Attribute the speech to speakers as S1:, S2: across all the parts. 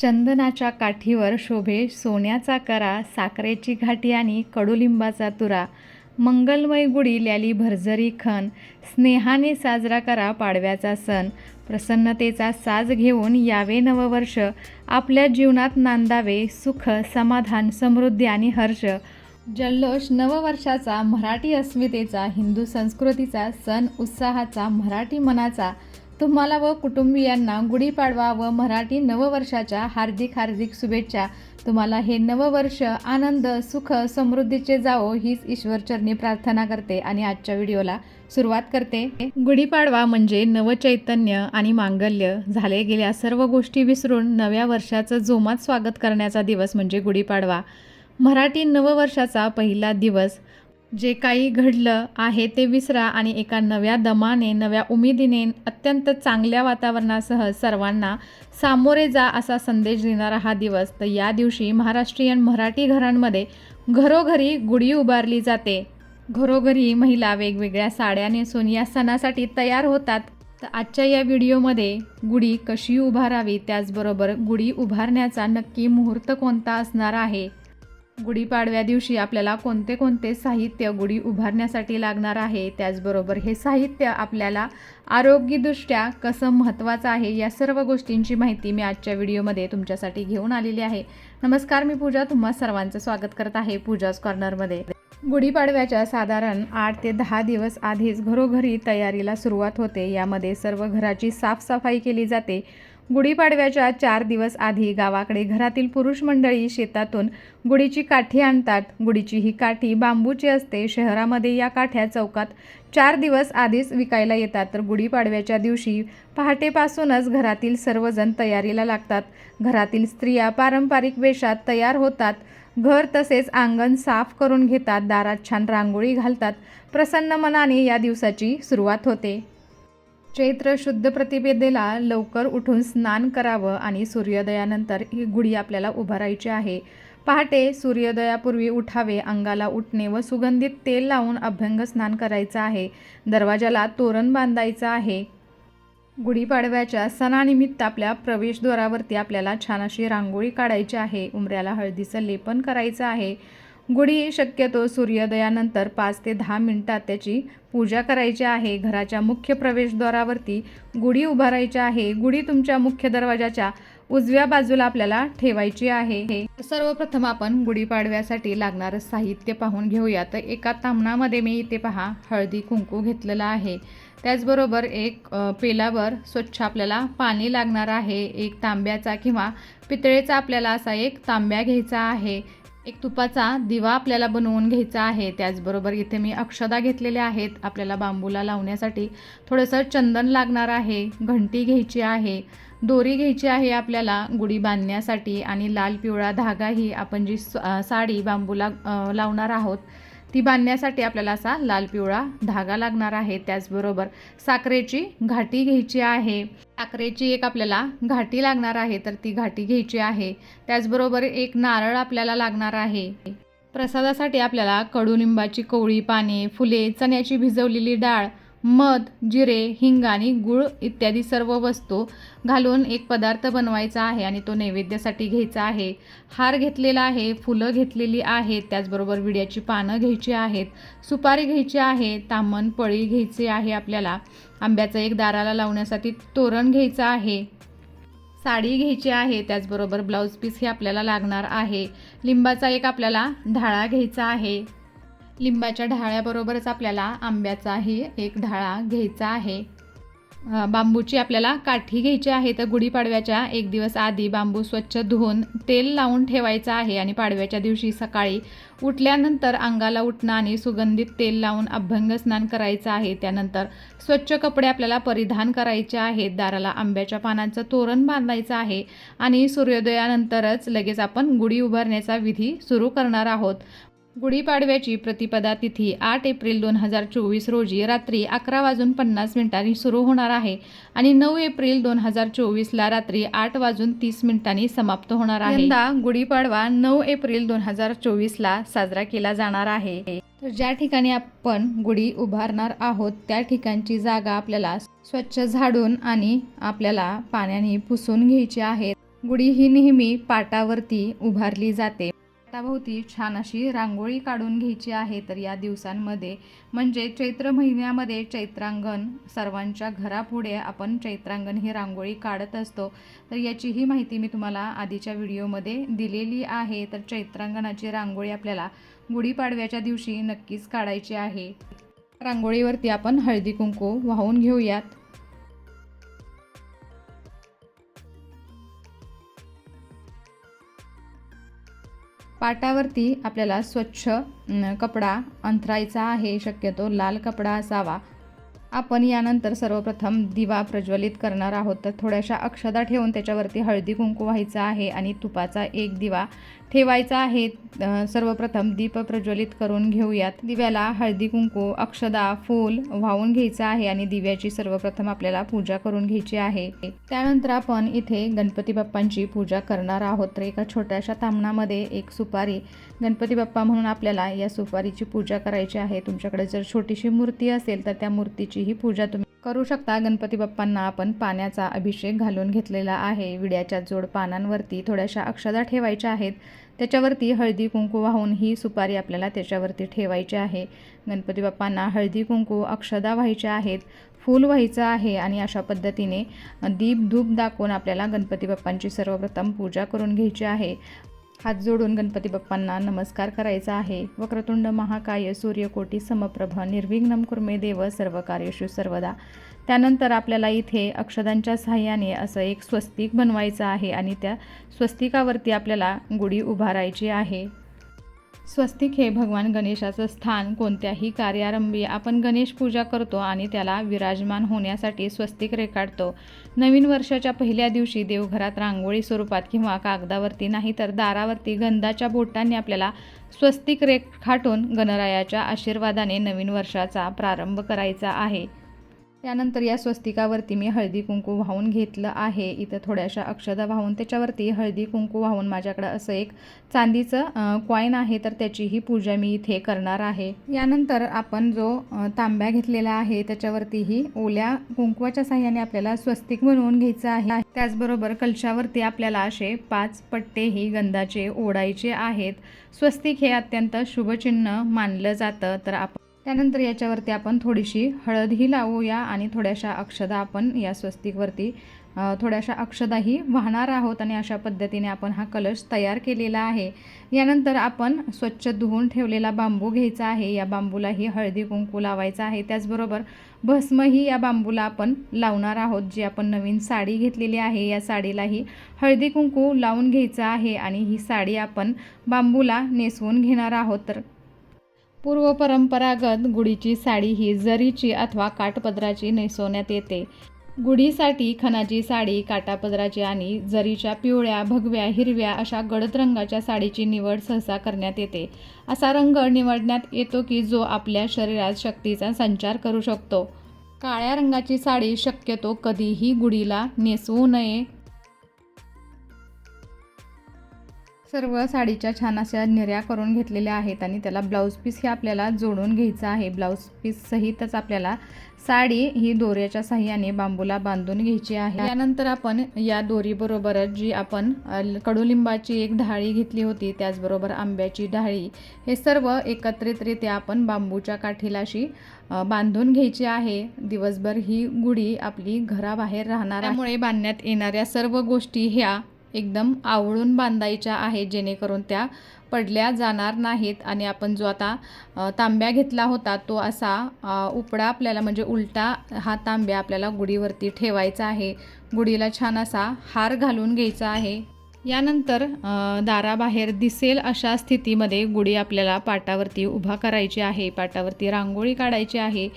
S1: चंदनाच्या काठीवर शोभे सोन्याचा करा साखरेची घाटी आणि कडुलिंबाचा तुरा मंगलमय गुढी ल्याली भरझरी खण स्नेहाने साजरा करा पाडव्याचा सण प्रसन्नतेचा साज घेऊन यावे नववर्ष आपल्या जीवनात नांदावे सुख समाधान समृद्धी आणि हर्ष. जल्लोष नववर्षाचा मराठी अस्मितेचा हिंदू संस्कृतीचा सण उत्साहाचा मराठी मनाचा तुम्हाला व कुटुंबियांना गुढीपाडवा व मराठी नववर्षाच्या हार्दिक हार्दिक शुभेच्छा. तुम्हाला हे नववर्ष आनंद सुख समृद्धीचे जावो हीच ईश्वरचरणी प्रार्थना करते आणि आजच्या व्हिडिओला सुरुवात करते. गुढीपाडवा म्हणजे नवचैतन्य आणि मांगल्य झाले गेल्या सर्व गोष्टी विसरून नव्या वर्षाचं जोमात स्वागत करण्याचा दिवस म्हणजे गुढीपाडवा. मराठी नववर्षाचा पहिला दिवस जे काही घडलं आहे ते विसरा आणि एका नव्या दमाने नव्या उमेदीने अत्यंत चांगल्या वातावरणासह सर्वांना सामोरे जा असा संदेश देणारा हा दिवस. तर या दिवशी महाराष्ट्रीयन मराठी घरांमध्ये घरोघरी गुढी उभारली जाते. घरोघरी महिला वेगवेगळ्या साड्या नेसून या सणासाठी तयार होतात. तर आजच्या या व्हिडिओमध्ये गुढी कशी उभारावी त्याचबरोबर गुढी उभारण्याचा नक्की मुहूर्त कोणता असणार आहे? गुढीपाडव्या दिवशी आपल्याला कोणते कोणते साहित्य गुढी उभारण्यासाठी लागणार आहे त्याचबरोबर हे साहित्य आपल्याला आरोग्यदृष्ट्या कसं महत्त्वाचं आहे या सर्व गोष्टींची माहिती मी आजच्या व्हिडिओमध्ये तुमच्यासाठी घेऊन आलेली आहे. नमस्कार मी पूजा. तुम्हा सर्वांचं स्वागत करत आहे पूजाज कॉर्नरमध्ये. गुढीपाडव्याच्या साधारण आठ ते दहा दिवस आधीच घरोघरी तयारीला सुरुवात होते. यामध्ये सर्व घराची साफसफाई केली जाते. गुढीपाडव्याच्या चार दिवस आधी गावाकडे घरातील पुरुष मंडळी शेतातून गुढीची काठी आणतात. गुढीची ही काठी बांबूची असते. शहरामध्ये या काठ्या चौकात चार दिवस आधीच विकायला येतात. तर गुढीपाडव्याच्या दिवशी पहाटेपासूनच घरातील सर्वजण तयारीला लागतात. घरातील स्त्रिया पारंपरिक वेशात तयार होतात. घर तसेच अंगण साफ करून घेतात. दारात छान रांगोळी घालतात. प्रसन्न मनाने या दिवसाची सुरुवात होते. चैत्र शुद्ध प्रतिपेदेला लवकर उठून स्नान करावं आणि सूर्योदयानंतर ही गुढी आपल्याला उभारायची आहे. पहाटे सूर्योदयापूर्वी उठावे अंगाला उठणे व सुगंधित तेल लावून अभ्यंग स्नान करायचं आहे. दरवाजाला तोरण बांधायचं आहे. गुढीपाडव्याच्या सणानिमित्त आपल्या प्रवेशद्वारावरती आपल्याला छान अशी रांगोळी काढायची आहे. उमऱ्याला हळदीचं लेपन करायचं आहे. गुढी शक्यतो सूर्योदयानंतर पाच ते दहा मिनटात त्याची पूजा करायची आहे. घराच्या मुख्य प्रवेशद्वारावरती गुढी उभारायची आहे. गुढी तुमच्या मुख्य दरवाजाच्या उजव्या बाजूला आपल्याला ठेवायची आहे. हे सर्वप्रथम आपण गुढीपाडव्यासाठी लागणारं साहित्य पाहून घेऊया तर एका तामणामध्ये मी इथे पहा हळदी कुंकू घेतलेलं आहे. त्याचबरोबर एक पेलावर स्वच्छ आपल्याला पाणी लागणार आहे. एक तांब्याचा किंवा पितळेचा आपल्याला असा एक तांब्या घ्यायचा आहे. एक तुपाचा दिवा आपल्याला बनवून घ्यायचा आहे. त्याचबरोबर इथे मी अक्षदा घेतलेल्या आहेत. आपल्याला बांबूला लावण्यासाठी थोडंसं चंदन लागणार आहे. घंटी घ्यायची आहे. दोरी घ्यायची आहे आपल्याला गुढी बांधण्यासाठी. आणि लाल पिवळा धागाही आपण जी साडी बांबूला लावणार आहोत ती बांधण्यासाठी आपल्याला असा लाल पिवळा धागा लागणार आहे. त्याचबरोबर साखरेची घाटी घ्यायची आहे. साखरेची एक आपल्याला घाटी लागणार आहे तर ती घाटी घ्यायची आहे. त्याचबरोबर एक नारळ आपल्याला लागणार आहे. प्रसादासाठी आपल्याला कडुलिंबाची कोवळी पाने फुले चण्याची भिजवलेली डाळ मध जिरे हिंग आणि गूळ इत्यादी सर्व वस्तू घालून एक पदार्थ बनवायचा आहे आणि तो नैवेद्यासाठी घ्यायचा आहे. हार घेतलेला आहे फुलं घेतलेली आहेत त्याचबरोबर विड्याची पानं घ्यायची आहेत सुपारी घ्यायची आहे तामण पळी घ्यायची आहे आपल्याला. आंब्याचं एक दाराला लावण्यासाठी तोरण घ्यायचं आहे. साडी घ्यायची आहे त्याचबरोबर ब्लाऊज पीस हे आपल्याला लागणार आहे. लिंबाचा एक आपल्याला ढाळा घ्यायचा आहे. लिंबाच्या ढाळ्याबरोबरच आपल्याला आंब्याचाही एक ढाळा घ्यायचा आहे. बांबूची आपल्याला काठी घ्यायची आहे तर गुढीपाडव्याच्या एक दिवस आधी बांबू स्वच्छ धुवून तेल लावून ठेवायचं आहे आणि पाडव्याच्या दिवशी सकाळी उठल्यानंतर अंगाला उठणं आणि सुगंधित तेल लावून अभ्यंग स्नान करायचं आहे. त्यानंतर स्वच्छ कपडे आपल्याला परिधान करायचे आहेत. दाराला आंब्याच्या पानांचं तोरण बांधायचं आहे आणि सूर्योदयानंतरच लगेच आपण गुढी उभारण्याचा विधी सुरू करणार आहोत. गुढीपाडव्याची प्रतिपदा तिथी आठ एप्रिल दोन हजार चोवीस रोजी रात्री अकरा वाजून पन्नास मिनिटांनी सुरू होणार आहे आणि नऊ एप्रिल दोन हजार चोवीसला रात्री आठ वाजून तीस मिनिटांनी समाप्त होणार आहे. यंदा गुढीपाडवा नऊ एप्रिल दोन हजार चोवीसला साजरा केला जाणार आहे. तर ज्या ठिकाणी आपण गुढी उभारणार आहोत त्या ठिकाणची जागा आपल्याला स्वच्छ झाडून आणि आपल्याला पाण्याने पुसून घ्यायची आहे. गुढी ही नेहमी पाटावरती उभारली जाते. पाटाभोवती छान अशी रांगोळी काढून घ्यायची आहे तर या दिवसांमध्ये. म्हणजे चैत्र महिन्यामध्ये चैत्रांगण सर्वांच्या घरापुढे आपण चैत्रांगण ही रांगोळी काढत असतो. तर याचीही माहिती मी तुम्हाला आधीच्या व्हिडिओमध्ये दिलेली आहे. तर चैत्रांगणाची रांगोळी आपल्याला गुढीपाडव्याच्या दिवशी नक्कीच काढायची आहे. रांगोळीवरती आपण हळदी कुंकू वाहून घेऊयात. पाटावरती आपल्याला स्वच्छ कपडा अंथरायचा आहे. शक्यतो लाल कपडा असावा. आपण यानंतर सर्वप्रथम दिवा प्रज्वलित करणार आहोत. तर थोड्याशा अक्षदा ठेवून त्याच्यावरती हळदी कुंकू व्हायचा आहे आणि तुपाचा एक दिवा ठेवायचा आहे. सर्वप्रथम दीप प्रज्वलित करून घेऊयात. दिव्याला हळदी कुंकू अक्षदा फूल वाहून घ्यायचं आहे आणि दिव्याची सर्वप्रथम आपल्याला पूजा करून घ्यायची आहे. त्यानंतर आपण इथे गणपती बाप्पांची पूजा करणार आहोत. तर एका छोट्याशा तामणामध्ये एक सुपारी. गणपती बाप्पा म्हणून आपल्याला या सुपारीची पूजा करायची आहे. तुमच्याकडे जर छोटीशी मूर्ती असेल तर त्या मूर्तीची ही पूजा तुम्ही करू शकता. गणपती बाप्पांना आपण पाण्याचा अभिषेक घालून घेतलेला आहे. विड्याच्या जोड पानांवरती थोड्याशा अक्षदा ठेवायच्या आहेत. त्याच्यावरती हळदी कुंकू वाहून ही सुपारी आपल्याला त्याच्यावरती ठेवायची आहे. गणपती बाप्पांना हळदी कुंकू अक्षदा व्हायच्या आहेत. फूल व्हायचं आहे आणि अशा पद्धतीने दीप धूप दाखवून आपल्याला गणपती बाप्पांची सर्वप्रथम पूजा करून घ्यायची आहे. हात जोडून गणपती बाप्पांना नमस्कार करायचा आहे. वक्रतुंड महाकाय सूर्यकोटी समप्रभ निर्विघ्नम कुर्मे देव सर्व कार्यशु सर्वदा. त्यानंतर आपल्याला इथे अक्षदांच्या सहाय्याने असं एक स्वस्तिक बनवायचं आहे आणि त्या स्वस्तिकावरती आपल्याला गुढी उभारायची आहे. स्वस्तिक हे भगवान गणेशाचं स्थान कोणत्याही कार्यारंभी आपण गणेश पूजा करतो आणि त्याला विराजमान होण्यासाठी स्वस्तिक रेखाटतो. नवीन वर्षाच्या पहिल्या दिवशी देवघरात रांगोळी स्वरूपात किंवा कागदावरती नाही तर दारावरती गंधाच्या बोटांनी आपल्याला स्वस्तिक रेखाटून गणरायाच्या आशीर्वादाने नवीन वर्षाचा प्रारंभ करायचा आहे. त्यानंतर या स्वस्तिकावरती मी हळदी कुंकू वाहून घेतलं आहे. इथं थोड्याशा अक्षदा वाहून त्याच्यावरती हळदी कुंकू वाहून माझ्याकडं असं एक चांदीचं कॉईन आहे तर त्याचीही पूजा मी इथे करणार आहे. यानंतर आपण जो तांब्या घेतलेला आहे त्याच्यावरतीही ओल्या कुंकवाच्या साह्याने आपल्याला स्वस्तिक बनवून घ्यायचं आहे. त्याचबरोबर कलशावरती आपल्याला असे पाच पट्टेही गंधाचे ओढायचे आहेत. स्वस्तिक हे अत्यंत शुभचिन्ह मानलं जातं. तर आपण त्यानंतर याच्यावरती आपण थोडीशी हळदही लावूया आणि थोड्याशा अक्षदा आपण या स्वस्तिकवरती थोड्याशा अक्षदाही वाहणार आहोत आणि अशा पद्धतीने आपण हा कलश तयार केलेला आहे. यानंतर आपण स्वच्छ धुवून ठेवलेला बांबू घ्यायचा आहे. या बांबूलाही हळदी कुंकू लावायचा आहे. त्याचबरोबर भस्मही या बांबूला आपण लावणार आहोत. जी आपण नवीन साडी घेतलेली आहे या साडीलाही हळदी कुंकू लावून घ्यायचं आहे आणि ही साडी आपण बांबूला नेसवून घेणार आहोत. तर पूर्व परंपरागत गुढीची साडी ही जरीची अथवा काठपदराची नेसवण्यात येते. गुढीसाठी खणाची साडी काटापदराची आणि जरीच्या पिवळ्या भगव्या हिरव्या अशा गडद रंगाच्या साडीची निवड सहसा करण्यात येते. असा रंग निवडण्यात येतो की जो आपल्या शरीरात शक्तीचा संचार करू शकतो. काळ्या रंगाची साडी शक्यतो कधीही गुढीला नेसवू नये. सर्व साडीच्या छान अशा निर्या करून घेतलेल्या आहेत आणि त्याला ब्लाऊज पीस हे आपल्याला जोडून घ्यायचं आहे. ब्लाऊज पीस सहितच आपल्याला साडी ही दोऱ्याच्या साह्याने बांबूला बांधून घ्यायची आहे. यानंतर आपण या दोरीबरोबरच जी आपण कडुलिंबाची एक ढाळी घेतली होती त्याचबरोबर आंब्याची ढाळी हे सर्व एकत्रितरित्या आपण बांबूच्या काठीला अशी बांधून घ्यायची आहे. दिवसभर ही गुढी आपली घराबाहेर राहणार त्यामुळे बांधण्यात येणाऱ्या सर्व गोष्टी ह्या एकदम आवळून बांधायच्या आहेत जेणेकरून त्या पडल्या जाणार नाहीत. आणि आपण जो आता तांब्या घेतला होता तो असा उपडा आपल्याला म्हणजे उलटा हा तांब्या आपल्याला गुढीवरती ठेवायचा आहे. गुढीला छान असा हार घालून घ्यायचा आहे. यानंतर दाराबाहेर दिसेल अशा स्थितीमध्ये गुढी आपल्याला पाटावरती उभा करायची आहे. पाटावरती रांगोळी काढायची आहे.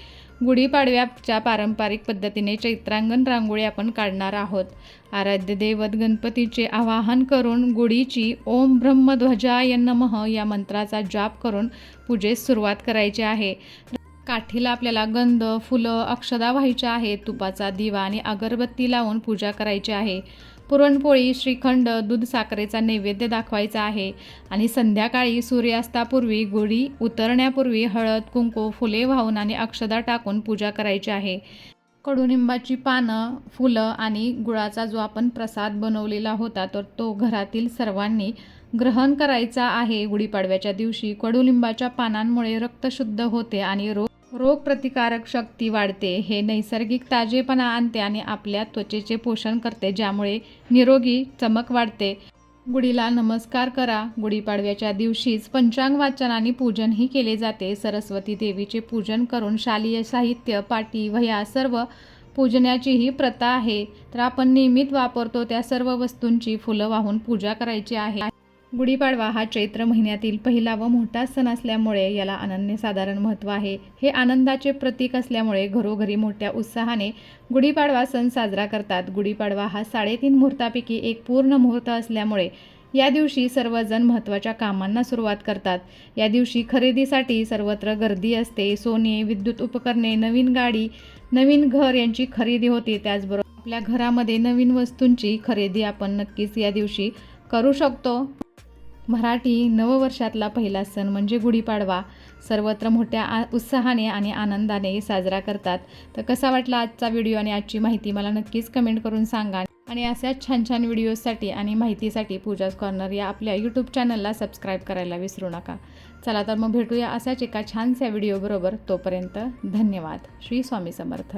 S1: गुढीपाडव्याच्या पारंपरिक पद्धतीने चैत्रांगण रांगोळी आपण काढणार आहोत. आराध्य दैवत गणपतीचे आवाहन करून गुढीची ओम ब्रह्मध्वजाय नमः या मंत्राचा जाप करून पूजेस सुरुवात करायची आहे. काठीला आपल्याला गंध फुलं अक्षदा व्हायच्या आहेत. तुपाचा दिवा आणि अगरबत्ती लावून पूजा करायची आहे. पुरणपोळी श्रीखंड दूध साखरेचा नैवेद्य दाखवायचा आहे. आणि संध्याकाळी सूर्यास्तापूर्वी गुढी उतरण्यापूर्वी हळद कुंकू फुले वाहून आणि अक्षदा टाकून पूजा करायची आहे. कडुनिंबाची पानं फुलं आणि गुळाचा जो आपण प्रसाद बनवलेला होता तर तो घरातील सर्वांनी ग्रहण करायचा आहे. गुढीपाडव्याच्या दिवशी कडुलिंबाच्या पानांमुळे रक्त शुद्ध होते आणि रोग रोगप्रतिकारक शक्ती वाढते. हे नैसर्गिक ताजेपणा आणते आणि आपल्या त्वचेचे पोषण करते ज्यामुळे निरोगी चमक वाढते. गुढीला नमस्कार करा. गुढीपाडव्याच्या दिवशीच पंचांग वाचन आणि पूजनही केले जाते. सरस्वती देवीचे पूजन करून शालेय साहित्य पाटी वह्या सर्व पूजण्याची ही प्रथा आहे. तर आपण नियमित वापरतो त्या सर्व वस्तूंची फुलं वाहून पूजा करायची आहे. गुढीपाडवा हा चैत्र महिन्यातील पहिला व मोठा सण असल्यामुळे याला अनन्यसाधारण महत्त्व आहे. हे आनंदाचे प्रतीक असल्यामुळे घरोघरी मोठ्या उत्साहाने गुढीपाडवा सण साजरा करतात. गुढीपाडवा हा साडेतीन मुहूर्तापैकी एक पूर्ण मुहूर्त असल्यामुळे या दिवशी सर्वजण महत्त्वाच्या कामांना सुरुवात करतात. या दिवशी खरेदीसाठी सर्वत्र गर्दी असते. सोने विद्युत उपकरणे नवीन गाडी नवीन घर यांची खरेदी होते. त्याचबरोबर आपल्या घरामध्ये नवीन वस्तूंची खरेदी आपण नक्कीच या दिवशी करू शकतो. मराठी नववर्षातला पहिला सण म्हणजे गुढीपाडवा. सर्वत्र मोठ्या आ उत्साहाने आणि आनंदाने साजरा करतात. तर कसा वाटला आजचा व्हिडिओ आणि आजची माहिती मला नक्कीच कमेंट करून सांगा. आणि अशाच छान छान व्हिडिओजसाठी आणि माहितीसाठी पूजाच कॉर्नर या आपल्या यूट्यूब चॅनलला सबस्क्राईब करायला विसरू नका. चला तर मग भेटूया अशाच एका छानशा व्हिडिओबरोबर. तोपर्यंत धन्यवाद. श्री स्वामी समर्थ.